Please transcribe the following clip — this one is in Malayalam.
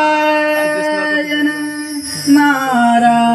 നാരായണ നാരായണ.